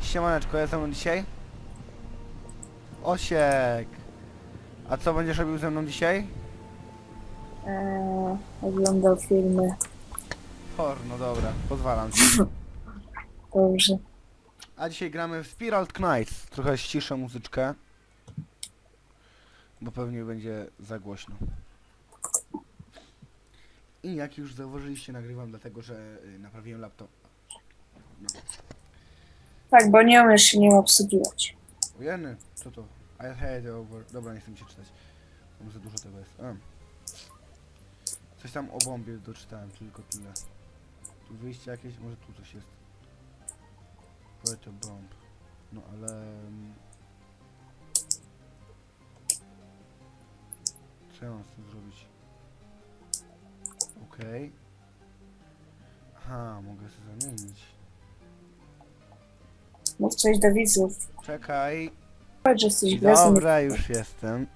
Siemaneczko, ja ze mną dzisiaj? Osiek! A co będziesz robił ze mną dzisiaj? Eee, oglądał filmy. Porno, dobra, pozwalam ci. Dobrze. A dzisiaj gramy w Spiral Knights. Trochę ściszę muzyczkę. Bo pewnie będzie za głośno. I jak już zauważyliście, nagrywam dlatego, że y, naprawiłem laptop. Tak, bo nie umiesz się nim obsługiwać. Ujeny, co to? I hate over. Dobra, nie chcę mi się czytać. Tam za dużo tego jest. A. Coś tam o bombie doczytałem, tylko tyle. Tu wyjście jakieś, może tu coś jest. Quite a bomb. No ale... mm, Co ja mam z tym zrobić? Okej. Aha, mogę sobie zamienić. Mów coś do widzów. Czekaj. Powiedz, że jesteś gwiazdą. Dobra, już jestem.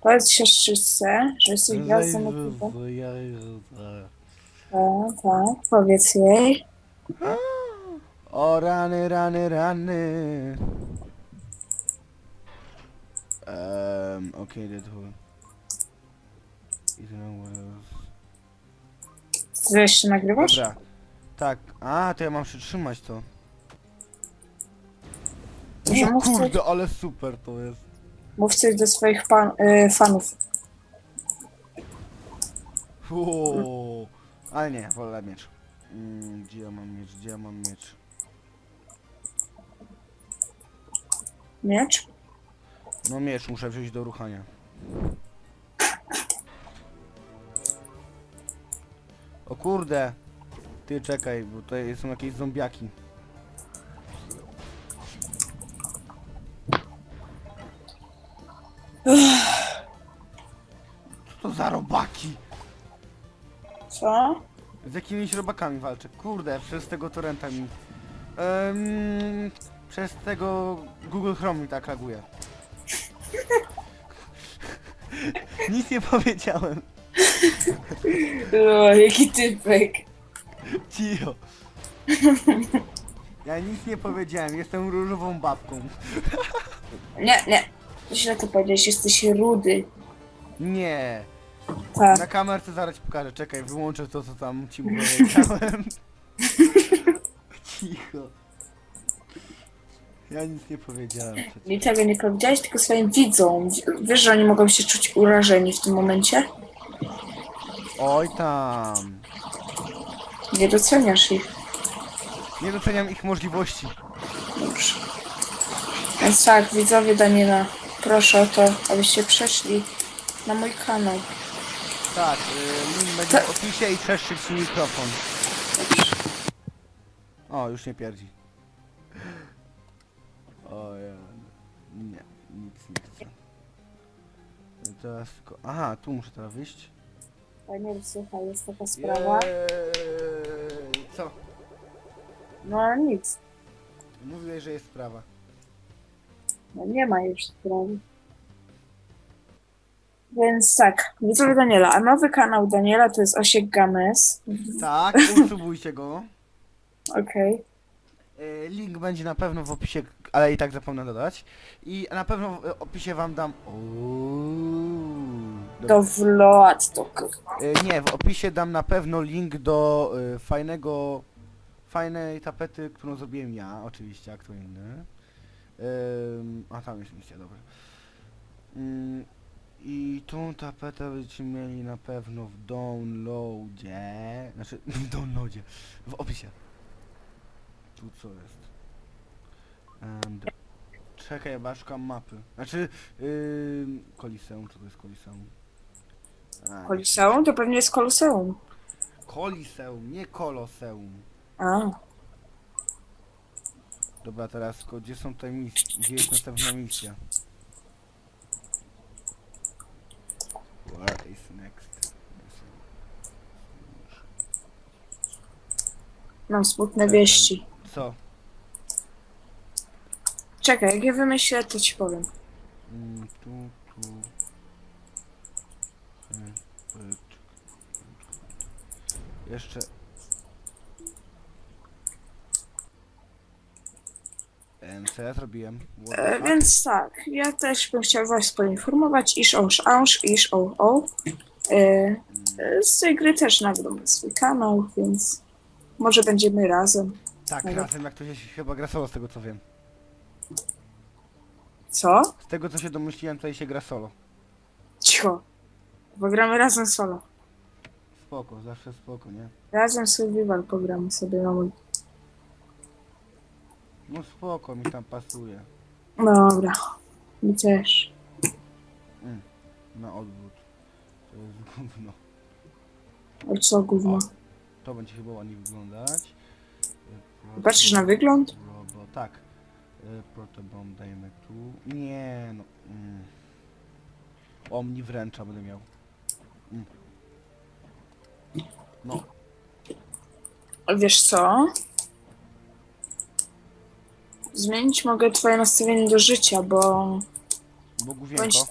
Powiedz siostrzyce, że jesteś gwiazdą YouTube'a. Tak, tak. Powiedz jej. O rany, rany, rany. Um, okay, that whole. Don't know what else. Ty jeszcze nagrywasz? Dobra. Tak. A, to ja mam przytrzymać to. Może O mów coś, kurde, ale super to jest. mów coś do swoich pan, y, fanów. Uuu. Ale nie, wolę miecz. Mm, gdzie ja mam miecz, gdzie ja mam miecz? Miecz? No miecz muszę wziąć do ruchania. Kurde! Ty czekaj, bo tutaj są jakieś zombiaki. Co to za robaki? Co? Z jakimiś robakami walczę. Kurde, przez tego torrenta mi... Em, przez tego Google Chrome mi tak laguje. Nic nie powiedziałem. O, jaki typek. Cicho. Ja nic nie powiedziałem, jestem różową babką. Nie, nie. Źle to powiedziałeś, jesteś rudy. Nie. Tak. Na kamerce zaraz ci pokażę, czekaj, wyłączę to co tam ci powiedziałem. Cicho. Ja nic nie powiedziałem przecież. I tego nie powiedziałeś, tylko swoim widzom. Wiesz, że oni mogą się czuć urażeni w tym momencie? Oj tam. Nie doceniasz ich. Nie doceniam ich możliwości. Dobrze. Więc tak, widzowie Daniela, proszę o to, abyście przeszli na mój kanał. Tak, y, link będzie w opisie i trzeszczy ci mikrofon. O, już nie pierdzi. O ja... Nie, nic nie chcę. Teraz tylko... Aha, tu muszę teraz wyjść. Daniel, słuchaj, jest taka sprawa. Jej, Co? No nic, Mówiłeś, że jest sprawa. no nie ma już sprawy. Więc tak, widzowie Daniela, a nowy kanał Daniela to jest Osiek Games. Tak, usubujcie go. Okej. Y, Link będzie na pewno w opisie, ale i tak zapomnę dodać. I na pewno w opisie wam dam... Uuu, Do vlog to Y, Nie, w opisie dam na pewno link do y, fajnego, fajnej tapety, którą zrobiłem ja, oczywiście, a kto inny. Ym, a tam jest misja, dobra. Ym, I tą tapetę będziecie mieli na pewno w downloadzie, znaczy w downloadzie, w opisie. Tu co jest? Czekaj, ja szukam mapy. Znaczy, yy, Koliseum, co to jest Koliseum? A, Koliseum? To pewnie jest Koloseum. Koliseum, nie Koloseum. A, Dobra, teraz tylko gdzie są te misje? Gdzie jest następna misja? Where is next? mam smutne wieści. Co? Czekaj, jak je wymyślę, to ci powiem. Mm, tu. E, e, czekaj. Jeszcze... Co ja zrobiłem? E, więc tak, ja też bym chciał was poinformować, iż oż, aż, iż o, o. E, e, z tej gry też nagram swój kanał, więc może będziemy razem. Tak, razem jak to się chyba gra solo z tego co wiem. Co? Z tego co się domyśliłem tutaj się gra solo. Cicho. Bo gramy razem solo. Spoko, zawsze spoko, nie? Razem survival pogramy sobie na mój. No spoko, mi tam pasuje. Dobra. Mi też. Na odwrót. To jest gówno. O co gówno? To będzie chyba ładnie wyglądać. E, Patrzysz na wygląd? Robo, tak. E, Protobomb dajemy tu. Nie no. Mm. Omni wręcza będę miał. Mm. No, Wiesz co? Zmienić mogę twoje nastawienie do życia, bo... bo Bądź-.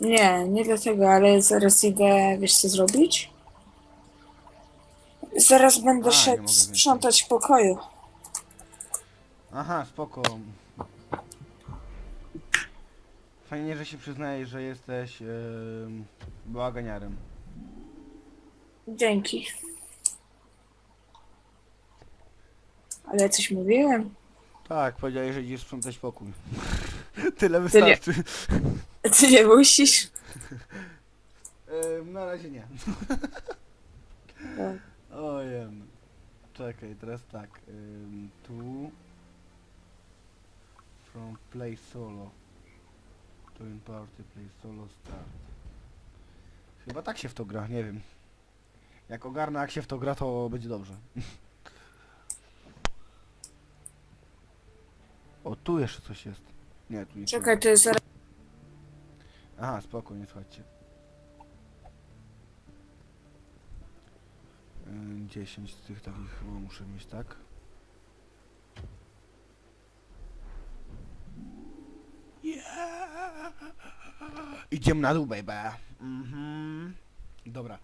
Nie, nie dlatego, ale zaraz idę, wiesz co zrobić? Zaraz będę A, szedł sprzątać w pokoju. Aha, spoko. Fajnie, że się przyznajesz, że jesteś yy, bałaganiarem. Dzięki. Ale ja coś mówiłem? Tak, powiedziałeś, że idziesz sprzątać pokój. Tyle wystarczy. Ty nie musisz? Na razie nie. Ojem. Czekaj, teraz tak. Tu. From play solo. To in party play solo start. Chyba tak się w to gra, nie wiem. Jak ogarnę jak się w to gra, to będzie dobrze. O, tu jeszcze coś jest. Nie, tu nie. Czekaj, to jest. Aha, spokojnie, słuchajcie. Ym, 10 z tych takich chyba muszę mieć, tak? Idziemy na dół, baby. Mhm. Dobra.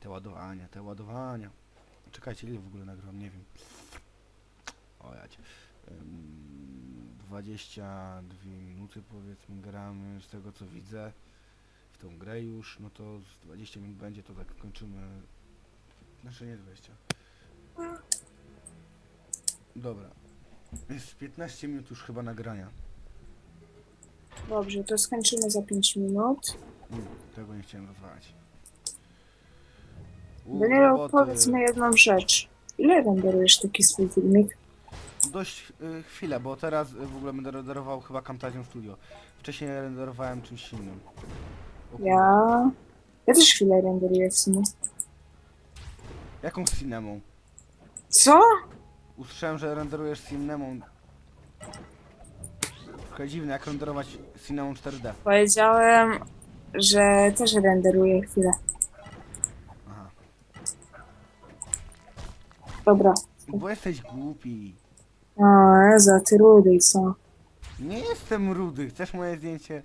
Te ładowania, te ładowania. Czekajcie, ile w ogóle nagrywam, nie wiem. O ja cię. Ym, 22 minuty powiedzmy gramy, z tego co widzę w tą grę już, no to z 20 minut będzie, to tak kończymy. Znaczy nie 20. Dobra. Jest 15 minut już chyba nagrania. Dobrze, to skończymy za 5 minut. Mm, tego nie chciałem rozwalać. Roboty. powiedz mi jedną rzecz. Ile renderujesz taki swój filmik? Dość y, chwilę, bo teraz y, w ogóle będę renderował chyba Camtasia Studio. Wcześniej renderowałem czymś innym. O kurde. Ja... Ja też chwilę renderuję w sumie. Jaką cinemą? Co? Usłyszałem, że renderujesz cinemą. Trochę dziwne, jak renderować cinemą 4D. Powiedziałem, że też renderuję chwilę. Dobra. Bo jesteś głupi. A, za ty rudy, co? Nie jestem rudy. Chcesz moje zdjęcie?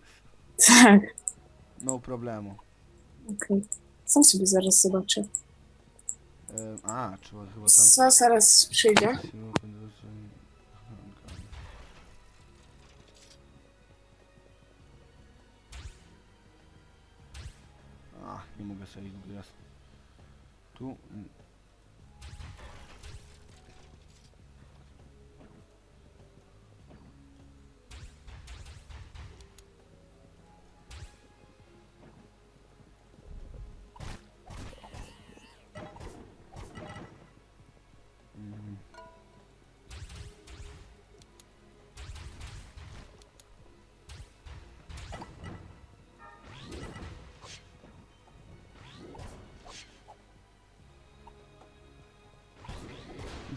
Tak, No problemu. okej. Sam sobie zaraz zobaczę. Em, a, trzeba chyba tam... Co zaraz przyjdzie? A, nie mogę sobie raz. Tu. mm.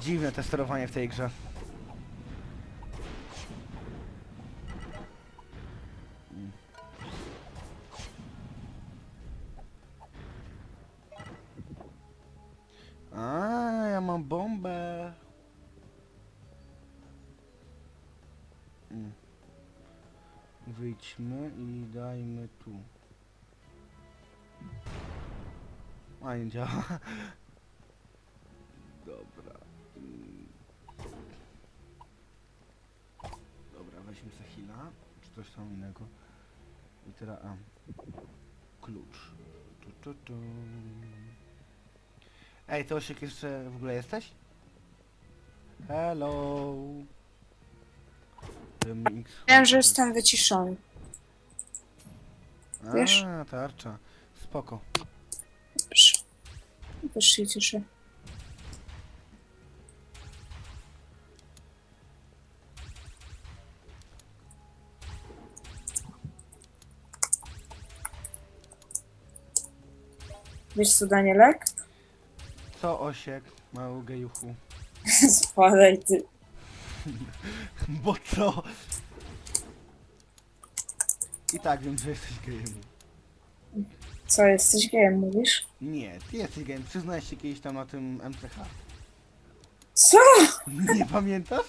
Dziwne te sterowanie w tej grze. Ja mam bombę. Mm. Wyjdźmy i dajmy tu. A nie działa. Coś tam innego. I teraz a. Klucz. Tu, tu, tu. Ej, to Osiek jeszcze w ogóle jesteś? Hello. Wiem, że jestem wyciszony. wiesz? A, tarcza. Spoko. Dobrze. Też się Wiesz co, Danielek? Co Osiek, mały gejuchu? Spadaj ty. Bo co? I tak wiem, że jesteś gejem. Co, jesteś gejem, mówisz? Nie, ty jesteś gejem. Przyznałeś się kiedyś tam na tym MCH. Co? Nie pamiętasz?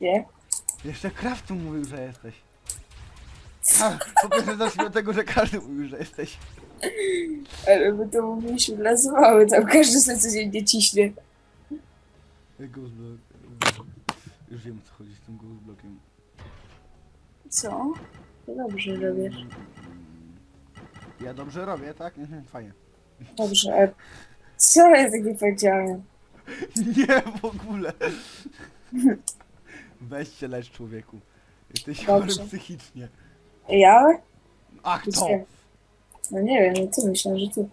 Nie? Jeszcze Kraftu mówił, że jesteś. A, po prostu zacznijmy od tego, że każdy mówił, że jesteś. Ale my to mówiliśmy dla zabawy, tam każdy sobie codziennie ciśnie. Ghostblock. Już wiem, o co chodzi z tym Ghostblockiem. Co? To dobrze robisz. Ja dobrze robię, tak? Mhm, fajnie. Dobrze, co ja tak nie powiedziałem? Nie, w ogóle. Weź się lecz, człowieku. Jesteś Dobrze. chory psychicznie. Ja? Ach, to! No nie wiem, no co myślę, że ty.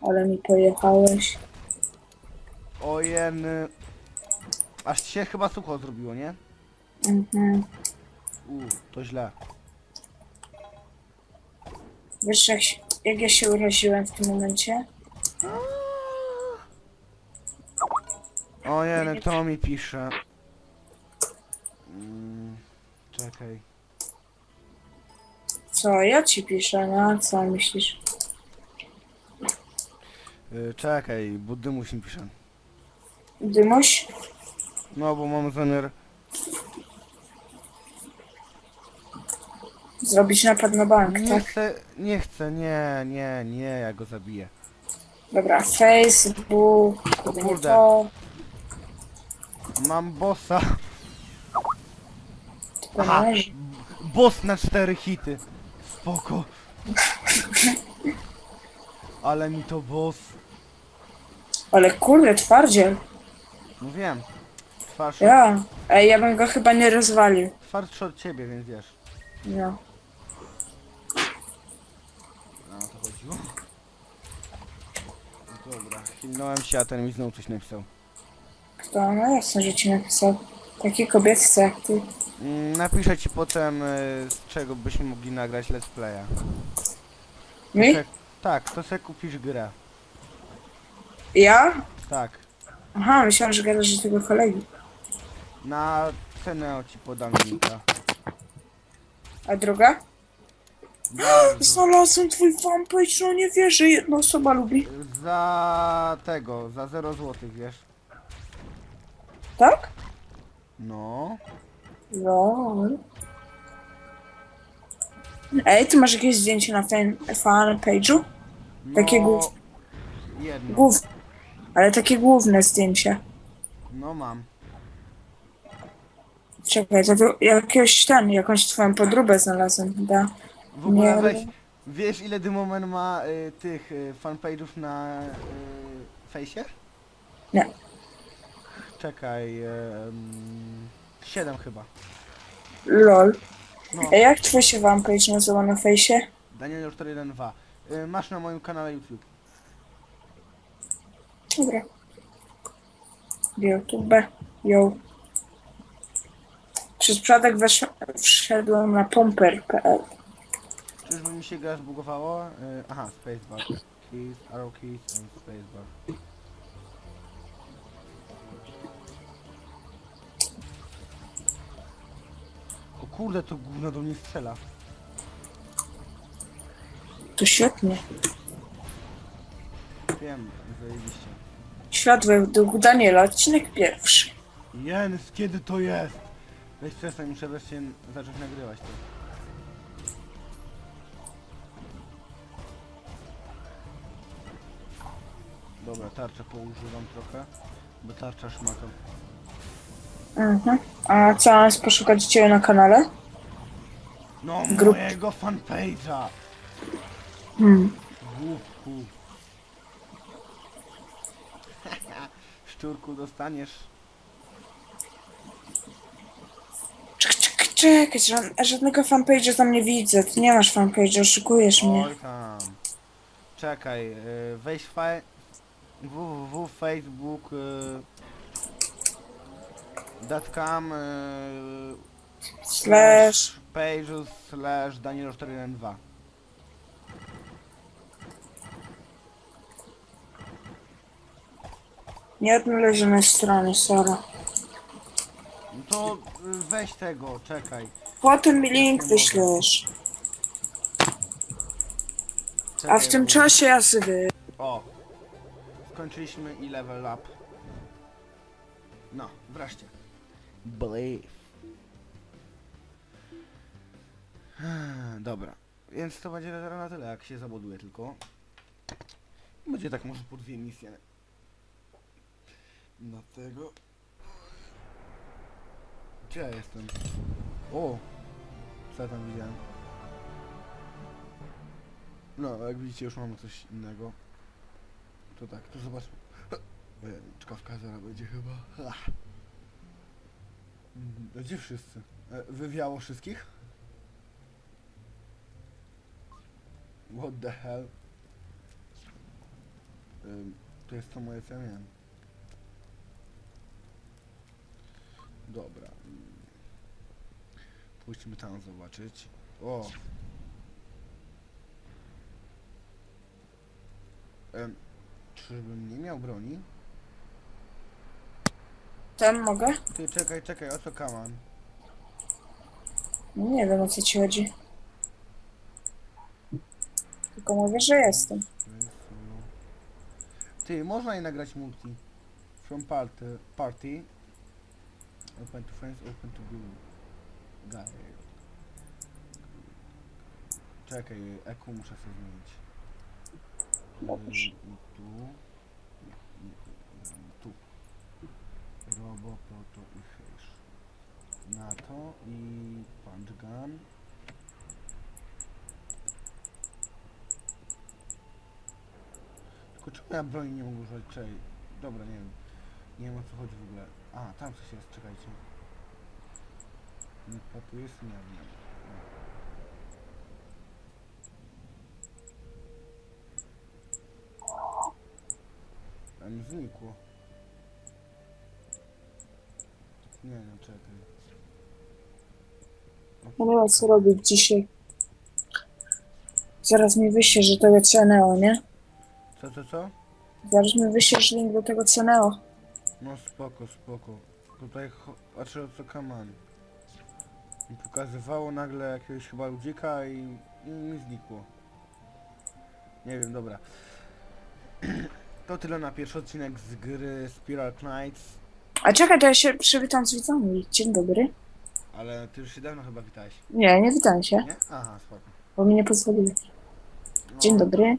Ale mi pojechałeś. Ojeny. Aż ci się chyba sucho zrobiło, nie? Mhm. U, to źle. Wiesz, jak, się- jak ja się uraziłem w tym momencie? Ojeny, kto mi pisze? Mm, czekaj. Co, ja ci piszę, no co myślisz? Y, czekaj, bo Dymuś mi pisze. Dymuś? No, bo mam zamiar... Zrobić napad na bank, Nie tak? chcę, nie chcę, nie, nie, nie, ja go zabiję. Dobra, Facebook, kurde, Kurde. to, Mam bossa. Aha. należy. Boss na cztery hity. Spoko. Ale mi to boss. Ale kurde, twardziel. No wiem. Twarz, Ja. Ej, ja bym go chyba nie rozwalił. twardszy od ciebie, więc wiesz. No. A o to chodziło. No dobra, chwilnąłem się, a ten mi znowu coś napisał. Kto? No jasne, że ci napisał. Takie kobiece jak ty. Mm, napiszę ci potem, y, z czego byśmy mogli nagrać let's playa. Mi? Se- tak, to se kupisz grę. Ja? Tak. Aha, myślałam, że gadasz do tego kolegi. Na cenę ci podam linka. A druga? Bardzo. Znalazłem twój fanpage, no nie wierzę, jedna osoba lubi. Za tego, za 0 zł, wiesz? Tak? No. No. Ej, ty masz jakieś zdjęcie na fan, fanpage'u? no Takie głów... Jedno. Głów... Ale takie główne zdjęcie. No mam. Czekaj, to tu jakiegoś ten, jakąś twoją podróbę znalazłem, da. W ogóle Nie, weź, wiesz ile Dymomen ma y, tych y, fanpage'ów na y, fejsie? Nie. Czekaj, mm, 7 chyba. Lol. No, Ej, jak twój się fanpage nazywa na fejsie? Daniel 412. Y, masz na moim kanale YouTube. Dobra. YouTube. Yo. Przez przypadek wesz... wszedłem na pomper.pl. Czyżby mi się gra zbugowało? Y, aha, spacebar. Keys, arrow keys and spacebar. Kurde, to gówno do mnie strzela. To świetnie. Wiem, zajebiście. Świat według Daniela, odcinek pierwszy. Jens, kiedy to jest? Weź przestań, muszę wreszcie zacząć nagrywać to. Dobra, tarczę poużywam trochę, bo tarcza szmatą. Mhm. A co, poszukać ciebie na kanale? No, Grup- mojego fanpage'a! Hmm. Głupku. Szczurku, dostaniesz. Czek, czek, czekaj, ża- żadnego fanpage'a tam nie widzę. Ty nie masz fanpage'a, oszukujesz mnie. Oj tam. Czekaj, y, weź faj... www facebook y, dot com y, Slash. pages slash daniel 412 Nie odnalezionej strony, sorry. No to y, weź tego, czekaj. Potem mi link wyślesz. A czekaj w tym bo- czasie ja sobie... O! Skończyliśmy i level up. No, wreszcie. Believe. Dobra, więc to będzie na tyle, jak się zabuduje tylko. Będzie tak może po dwie misje. Dlatego... Gdzie ja jestem? O! Co ja tam widziałem? No, jak widzicie już mamy coś innego. To tak, to zobaczmy. Czkawka zaraz będzie chyba. Mhm, Gdzie wszyscy? E, Wywiało wszystkich? What the hell? Ym, to jest to moje co. Dobra. Pójdźmy tam zobaczyć. O! Em, czyżbym nie miał broni? Ten mogę? Ty czekaj, czekaj, o co kaman? No Nie wiem o co ci chodzi. Tylko mówię, że jestem. Ty, można i nagrać multi. From party, party. Open to friends, open to group. Guy. Czekaj, EQ muszę sobie zmienić. Dobrze. I tu. I, i, i tu. Robo, proto i hash. Na to i punch gun. Tylko czemu ja broni nie mogę używać? Czekaj. Dobra, nie wiem. Nie wiem o co chodzi w ogóle. A, tam coś jest, czekajcie. Nie, tu jest? Nie. Tam znikło. Nie no, czekaj. Ja nie wiem co robić dzisiaj. Zaraz mi wyślesz do tego Ceneo, nie? Co, co, co? Zaraz mi wyślesz link do tego Ceneo. No spoko, spoko. Tutaj, cho- znaczy o co kaman. Mi pokazywało nagle jakiegoś chyba ludzika i, i mi znikło. Nie wiem, dobra. To tyle na pierwszy odcinek z gry Spiral Knights. A czekaj, to ja się przywitam z widzami. Dzień dobry. Ale ty już się dawno chyba witałeś, Nie, nie witam się, nie? Aha, spoko. bo mi nie pozwoliłeś. No, Dzień dobry.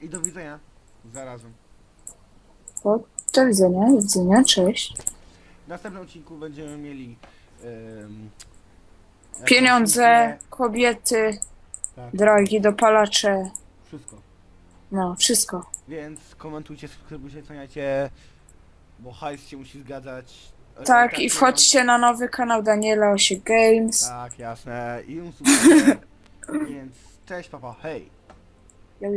I do widzenia. Zarazem. O, do widzenia, do widzenia, cześć. W następnym odcinku będziemy mieli... em, jakąś Pieniądze, kobiety, Tak, drogi, dopalacze. wszystko. No, wszystko. Więc komentujcie, subskrybujcie, oceniajcie, bo hajs się musi zgadzać. E, Tak, i wchodźcie na nowy kanał Daniela Osie Games. Tak, jasne. I unsubskrybujcie. Więc cześć papa, hej. Jo, jo.